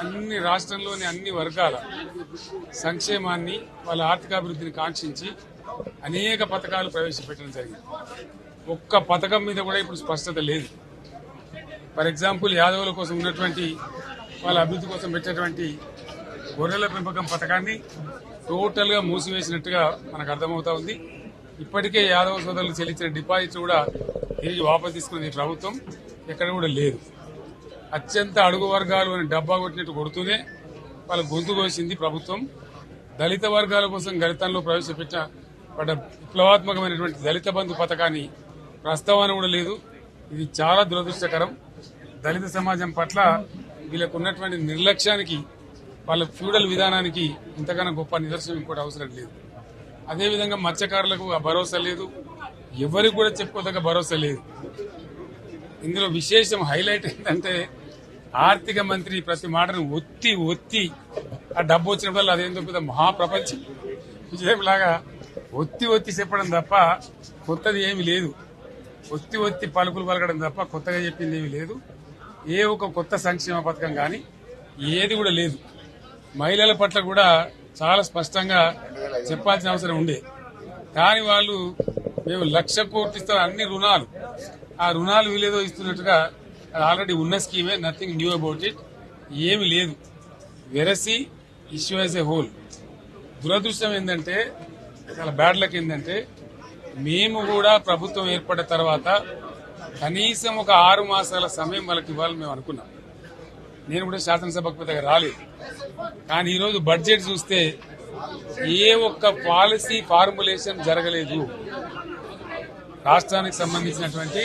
అన్ని రాష్ట్రంలోని అన్ని వర్గాల సంక్షేమాన్ని వాళ్ళ ఆర్థికాభివృద్ధిని కాంక్షించి అనేక పథకాలు ప్రవేశపెట్టడం జరిగింది. ఒక్క పథకం మీద కూడా ఇప్పుడు స్పష్టత లేదు. ఫర్ ఎగ్జాంపుల్ యాదవుల కోసం ఉన్నటువంటి వాళ్ళ అభివృద్ధి కోసం పెట్టినటువంటి గొర్రెల పెంపకం పథకాన్ని టోటల్గా మూసివేసినట్టుగా మనకు అర్థమవుతా ఉంది. ఇప్పటికే యాదవ సోదరులు చెల్లించిన డిపాజిట్ కూడా తిరిగి వాపసు తీసుకునే ప్రభుత్వం. ఎక్కడ కూడా లేదు. అత్యంత అడుగు వర్గాలు అని డబ్బా కొట్టినట్టు కొడుతూనే వాళ్ళ గొంతు కోసింది ప్రభుత్వం. దళిత వర్గాల కోసం గణితంలో ప్రవేశపెట్టిన పడ్డ విప్లవాత్మకమైనటువంటి దళిత బంధు పథకాన్ని ప్రస్తావన కూడా లేదు. ఇది చాలా దురదృష్టకరం. దళిత సమాజం పట్ల వీళ్ళకు ఉన్నటువంటి నిర్లక్ష్యానికి వాళ్ళ ఫ్యూడల్ విధానానికి ఇంతకన్నా గొప్ప నిదర్శనం ఇంకోటి అవసరం లేదు. అదేవిధంగా మత్స్యకారులకు ఆ భరోసా లేదు. ఎవరికి కూడా చెప్పుకోదగ్గ భరోసా లేదు. ఇందులో విశేషం హైలైట్ ఏంటంటే ఆర్థిక మంత్రి ప్రతి మాటను ఒత్తి ఒత్తి ఆ డబ్బు వచ్చినప్పుడు అదేందో పెద్ద మహాప్రపంచం. విజయంలాగా ఒత్తి ఒత్తి చెప్పడం తప్ప కొత్తది ఏమీ లేదు. ఒత్తి ఒత్తి పలుకులు పలకడం తప్ప కొత్తగా చెప్పింది ఏమీ లేదు. ఏ ఒక కొత్త సంక్షేమ పథకం కానీ ఏది కూడా లేదు. మహిళల పట్ల కూడా చాలా స్పష్టంగా చెప్పాల్సిన అవసరం ఉండే. కానీ వాళ్ళు మేము లక్ష కోట్లు ఇస్తాం అన్ని రుణాలు. ఆ రుణాలు వీలేదో ఇస్తున్నట్టుగా అది ఆల్రెడీ ఉన్న స్కీమే నథింగ్ న్యూ అబౌట్ ఇట్ ఏమి లేదు. వెరసి ఇష్యూ యాజ్ ఎ హోల్ దురదృష్టం ఏంటంటే చాలా బ్యాడ్ లక్ ఏంటంటే మేము కూడా ప్రభుత్వం ఏర్పడిన తర్వాత కనీసం ఒక ఆరు మాసాల సమయం వాళ్ళకి ఇవ్వాలని మేము అనుకున్నాం. నేను కూడా శాసనసభకు పెద్దగా రాలేదు. కానీ ఈరోజు బడ్జెట్ చూస్తే ఏ ఒక్క పాలసీ ఫార్ములేషన్ జరగలేదు. రాష్ట్రానికి సంబంధించినటువంటి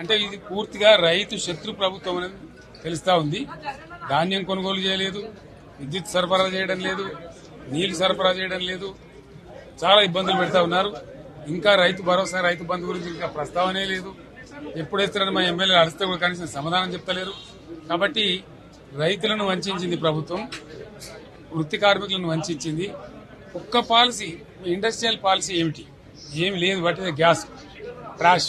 అంటే ఇది పూర్తిగా రైతు శత్రు ప్రభుత్వం అనేది తెలుస్తా ఉంది. ధాన్యం కొనుగోలు చేయలేదు విద్యుత్ సరఫరా చేయడం లేదు నీళ్ళు సరఫరా చేయడం లేదు. చాలా ఇబ్బందులు పెడతా ఉన్నారు. ఇంకా రైతు భరోసా రైతు బంధు గురించి ఇంకా ప్రస్తావనే లేదు. ఎప్పుడు మా ఎమ్మెల్యే అడిస్తే కూడా కనీసం సమాధానం చెప్తలేరు. కాబట్టి రైతులను వంచింది ప్రభుత్వం వృత్తి కార్మికులను వంచింది ఒక్క పాలసీ ఇండస్ట్రియల్ పాలసీ ఏమిటి? ఏమి లేదు వాటి గ్యాస్ ట్రాష్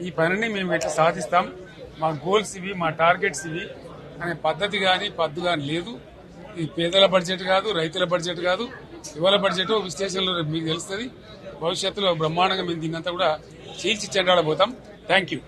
ఈ పనిని మేము ఎట్లా సాధిస్తాం. మా గోల్స్ ఇవి మా టార్గెట్స్ ఇవి. అనే పద్ధతి కానీ పద్దు కానీ లేదు. ఇది పేదల బడ్జెట్ కాదు రైతుల బడ్జెట్ కాదు. యువల బడ్జెట్ విశ్లేషణలో మీకు తెలుస్తుంది. భవిష్యత్తులో బ్రహ్మాండంగా మేము దీన్నంతా కూడా చీల్చి చెండాడబోతాం. Thank you.